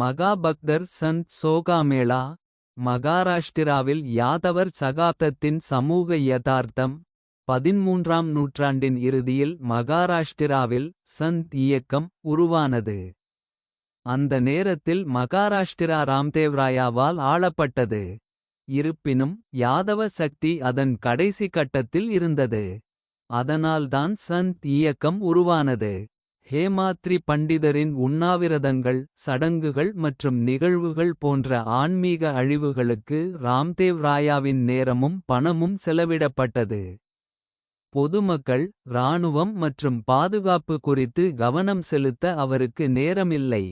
மகாபக்தர் சந்த் சோகாமேளா மகாராஷ்டிராவில் யாதவர் சகாப்தத்தின் சமூக யதார்த்தம் பதின்மூன்றாம் நூற்றாண்டின் இறுதியில் மகாராஷ்டிராவில் சந்த் இயக்கம் உருவானது. அந்த நேரத்தில் மகாராஷ்டிரா ராம்தேவ்ராயாவால் ஆளப்பட்டது. இருப்பினும் யாதவ சக்தி அதன் கடைசி கட்டத்தில் இருந்தது. அதனால்தான் சந்த் இயக்கம் உருவானது. ஹேமாத்ரி பண்டிதரின் உண்ணாவிரதங்கள் சடங்குகள் மற்றும் நிகழ்வுகள் போன்ற ஆன்மீக அழிவுகளுக்கு ராம்தேவ் ராயாவின் நேரமும் பணமும் செலவிடப்பட்டது பொதுமக்கள் இராணுவம் மற்றும் பாதுகாப்பு குறித்து கவனம் செலுத்த அவருக்கு நேரமில்லை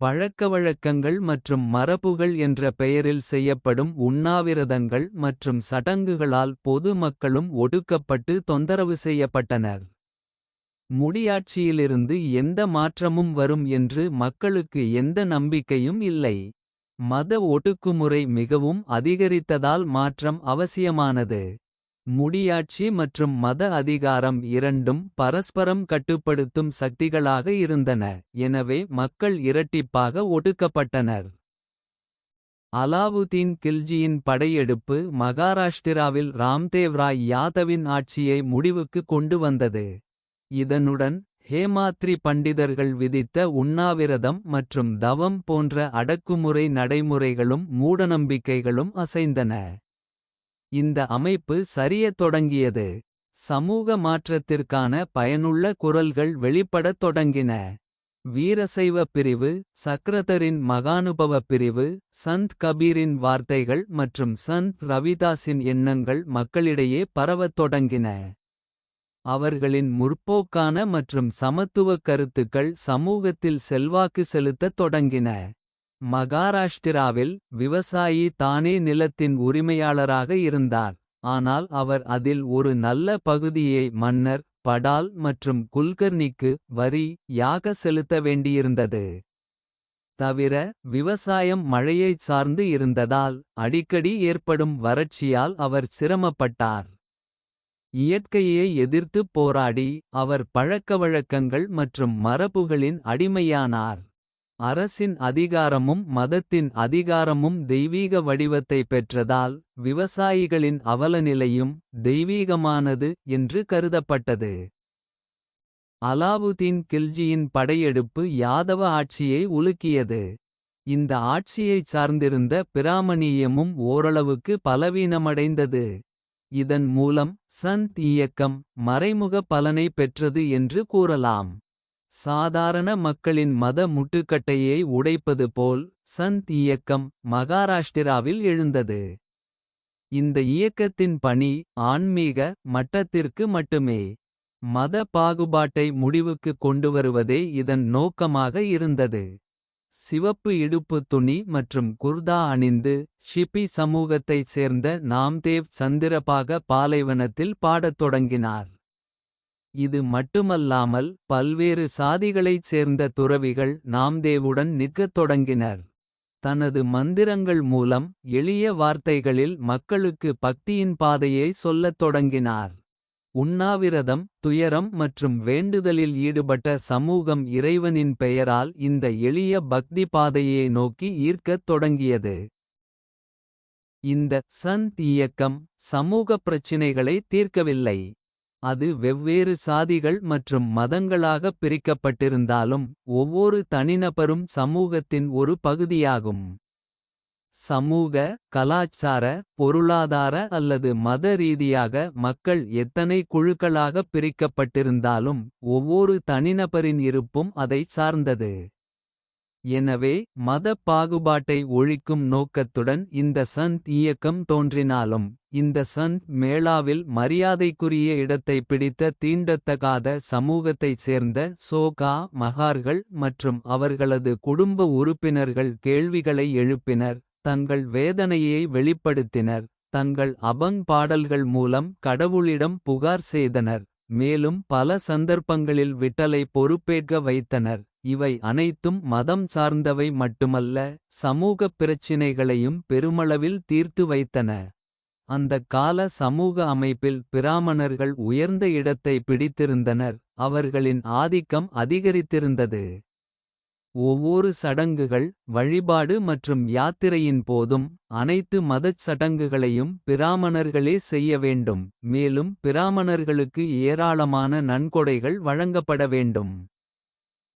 பழக்கவழக்கங்கள் மற்றும் மரபுகள் என்ற பெயரில் செய்யப்படும் உண்ணாவிரதங்கள் மற்றும் சடங்குகளால் பொது மக்களும் ஒடுக்கப்பட்டு தொந்தரவு செய்யப்பட்டனர். முடியாட்சியிலிருந்து எந்த மாற்றமும் வரும் என்று மக்களுக்கு எந்த நம்பிக்கையும் இல்லை. மத ஒடுக்குமுறை மிகவும் அதிகரித்ததால் மாற்றம் அவசியமானது. முடியாட்சி மற்றும் மத அதிகாரம் இரண்டும் பரஸ்பரம் கட்டுப்படுத்தும் சக்திகளாக இருந்தன. எனவே மக்கள் இரட்டிப்பாக ஒடுக்கப்பட்டனர். அலாவுதீன் கில்ஜியின் படையெடுப்பு மகாராஷ்டிராவில் ராம்தேவ்ராய் யாதவின் ஆட்சியை முடிவுக்கு கொண்டு வந்தது. இதனுடன் ஹேமாத்ரி பண்டிதர்கள் விதித்த உண்ணாவிரதம் மற்றும் தவம் போன்ற அடக்குமுறை நடைமுறைகளும் மூடநம்பிக்கைகளும் அசைந்தன. இந்த அமைப்பு சரியத் தொடங்கியது. சமூக மாற்றத்திற்கான பயனுள்ள குரல்கள் வெளிப்படத் தொடங்கின. வீரசைவ பிரிவு சக்ரதரின் மகானுபவ பிரிவு சந்த் கபீரின் வார்த்தைகள் மற்றும் சந்த் ரவிதாஸின் எண்ணங்கள் மக்களிடையே பரவத் தொடங்கின. அவர்களின் முற்போக்கான மற்றும் சமத்துவக் கருத்துக்கள் சமூகத்தில் செல்வாக்கு செலுத்தத் தொடங்கின. மகாராஷ்டிராவில் விவசாயி தானே நிலத்தின் உரிமையாளராக இருந்தார். ஆனால் அவர் அதில் ஒரு நல்ல பகுதியை மன்னர் படால் மற்றும் குல்கர்னிக்கு வரி யாக செலுத்த வேண்டியிருந்தது. தவிர விவசாயம் மழையைச் சார்ந்து இருந்ததால் அடிக்கடி ஏற்படும் வறட்சியால் அவர் சிரமப்பட்டார். இயற்கையை எதிர்த்துப் போராடி அவர் பழக்கவழக்கங்கள் மற்றும் மரபுகளின் அடிமையானார். அரசின் அதிகாரமும் மதத்தின் அதிகாரமும் தெய்வீக வடிவத்தை பெற்றதால். விவசாயிகளின் அவலநிலையும் தெய்வீகமானது என்று கருதப்பட்டது. அலாவுதீன் கில்ஜியின் படையெடுப்பு யாதவ ஆட்சியை உலுக்கியது. இந்த ஆட்சியைச் சார்ந்திருந்த பிராமணியமும் ஓரளவுக்கு பலவீனமடைந்தது. இதன் மூலம் சந்த் இயக்கம் மறைமுக பலனை பெற்றது என்று கூறலாம். சாதாரண மக்களின் மத முட்டுக்கட்டையை உடைப்பது போல் சந்த் இயக்கம் மகாராஷ்டிராவில் எழுந்தது. இந்த இயக்கத்தின் பணி ஆன்மீக மட்டத்திற்கு மட்டுமே. மத பாகுபாட்டை முடிவுக்கு கொண்டுவருவதே இதன் நோக்கமாக இருந்தது. சிவப்பு இடுப்பு துணி மற்றும் குர்தா அணிந்து ஷிபி சமூகத்தைச் சேர்ந்த நாம்தேவ் சந்திரபாக பாலைவனத்தில் பாடத் தொடங்கினார். இது மட்டுமல்லாமல் பல்வேறு சாதிகளைச் சேர்ந்த துறவிகள் நாம்தேவுடன் நிற்கத் தொடங்கினர். தனது மந்திரங்கள் மூலம் எளிய வார்த்தைகளில் மக்களுக்கு பக்தியின் பாதையை சொல்லத் தொடங்கினார். உண்ணாவிரதம் துயரம் மற்றும் வேண்டுதலில் ஈடுபட்ட சமூகம் இறைவனின் பெயரால் இந்த எளிய பக்தி பாதையை நோக்கி ஈர்க்கத் தொடங்கியது. இந்த சந்த் இயக்கம் சமூக பிரச்சினைகளை தீர்க்கவில்லை. அது வெவ்வேறு சாதிகள் மற்றும் மதங்களாகப் பிரிக்கப்பட்டிருந்தாலும். ஒவ்வொரு தனிநபரும் சமூகத்தின் ஒரு பகுதியாகும். சமூக கலாச்சார பொருளாதார அல்லது மத ரீதியாக மக்கள் எத்தனை குழுக்களாகப் பிரிக்கப்பட்டிருந்தாலும். ஒவ்வொரு தனிநபரின் இருப்பும் அதைச் சார்ந்தது. எனவே மதப் பாகுபாட்டை ஒழிக்கும் நோக்கத்துடன் இந்த சந்த் இயக்கம் தோன்றினாலும். இந்த சந்த் மேளாவில் மரியாதைக்குரிய இடத்தை பிடித்த தீண்டத்தகாத சமூகத்தைச் சேர்ந்த சோகா மகார்கள் மற்றும் அவர்களது குடும்ப உறுப்பினர்கள் கேள்விகளை எழுப்பினர். தங்கள் வேதனையை வெளிப்படுத்தினர் தங்கள் அபங் பாடல்கள் மூலம் கடவுளிடம் புகார் செய்தனர். மேலும் பல சந்தர்ப்பங்களில் விட்டலை பொறுப்பேற்க வைத்தனர். இவை அனைத்தும் மதம் சார்ந்தவை மட்டுமல்ல சமூகப் பிரச்சினைகளையும் பெருமளவில் தீர்த்து வைத்தன. அந்தக் கால சமூக அமைப்பில் பிராமணர்கள் உயர்ந்த இடத்தை பிடித்திருந்தனர். அவர்களின் ஆதிக்கம் அதிகரித்திருந்தது. ஒவ்வொரு சடங்குகள் வழிபாடு மற்றும் யாத்திரையின் போதும் அனைத்து மதச் சடங்குகளையும் பிராமணர்களே செய்ய வேண்டும். மேலும் பிராமணர்களுக்கு ஏராளமான நன்கொடைகள் வழங்கப்பட வேண்டும்.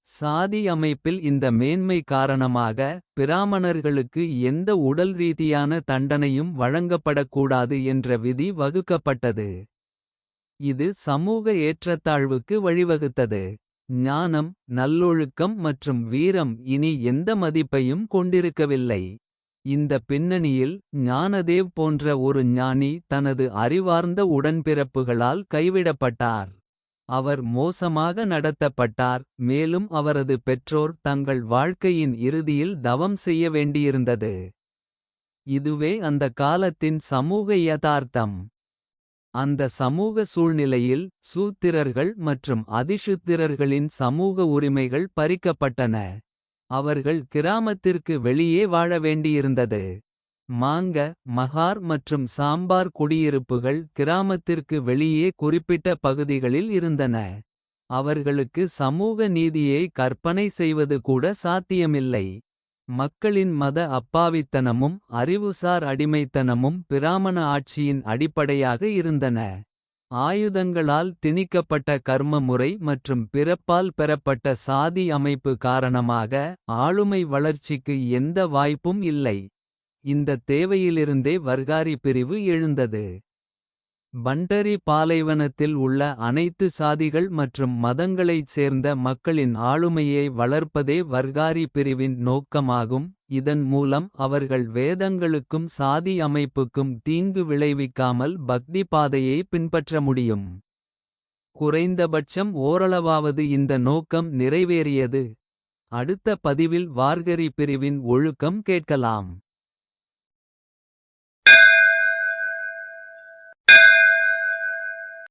சாதி அமைப்பில் இந்த மேன்மை காரணமாக பிராமணர்களுக்கு எந்த உடல் ரீதியான தண்டனையும் வழங்கப்படக்கூடாது என்ற விதி வகுக்கப்பட்டது. இது சமூக ஏற்றத்தாழ்வுக்கு வழிவகுத்தது. ஞானம் நல்லொழுக்கம் மற்றும் வீரம் இனி எந்த மதிப்பையும் கொண்டிருக்கவில்லை. இந்த பின்னணியில் ஞானதேவ் போன்ற ஒரு ஞானி தனது அறிவார்ந்த உடன்பிறப்புகளால் கைவிடப்பட்டார். அவர் மோசமாக நடத்தப்பட்டார் மேலும் அவரது பெற்றோர் தங்கள் வாழ்க்கையின் இறுதியில் தவம் செய்ய வேண்டியிருந்தது. இதுவே அந்த காலத்தின் சமூக யதார்த்தம். அந்த சமூக சூழ்நிலையில் சூத்திரர்கள் மற்றும் அதிசுத்திரர்களின் சமூக உரிமைகள் பறிக்கப்பட்டன. அவர்கள் கிராமத்திற்கு வெளியே வாழ வேண்டியிருந்தது. மாங்க மகார் மற்றும் சாம்பார் குடியிருப்புகள் கிராமத்திற்கு வெளியே குறிப்பிட்ட பகுதிகளில் இருந்தன. அவர்களுக்கு சமூக நீதியை கற்பனை செய்வது கூட சாத்தியமில்லை. மக்களின் மத அப்பாவித்தனமும் அறிவுசார் அடிமைத்தனமும் பிராமண ஆட்சியின் அடிப்படையாக இருந்தன. ஆயுதங்களால் திணிக்கப்பட்ட கர்ம முறை மற்றும் பிறப்பால் பெறப்பட்ட சாதி அமைப்பு காரணமாக ஆளுமை வளர்ச்சிக்கு எந்த வாய்ப்பும் இல்லை. இந்த தேவையிலிருந்தே வர்காரி பிரிவு எழுந்தது. பண்டரி பாலைவனத்தில் உள்ள அனைத்து சாதிகள் மற்றும் மதங்களைச் சேர்ந்த மக்களின் ஆளுமையை வளர்ப்பதே வர்காரி பிரிவின் நோக்கமாகும். இதன் மூலம் அவர்கள் வேதங்களுக்கும் சாதி அமைப்புக்கும் தீங்கு விளைவிக்காமல் பக்தி பாதையை பின்பற்ற முடியும். குறைந்தபட்சம் ஓரளவாவது இந்த நோக்கம் நிறைவேறியது. அடுத்த பதிவில் வார்கரி பிரிவின் ஒழுக்கம் கேட்கலாம்.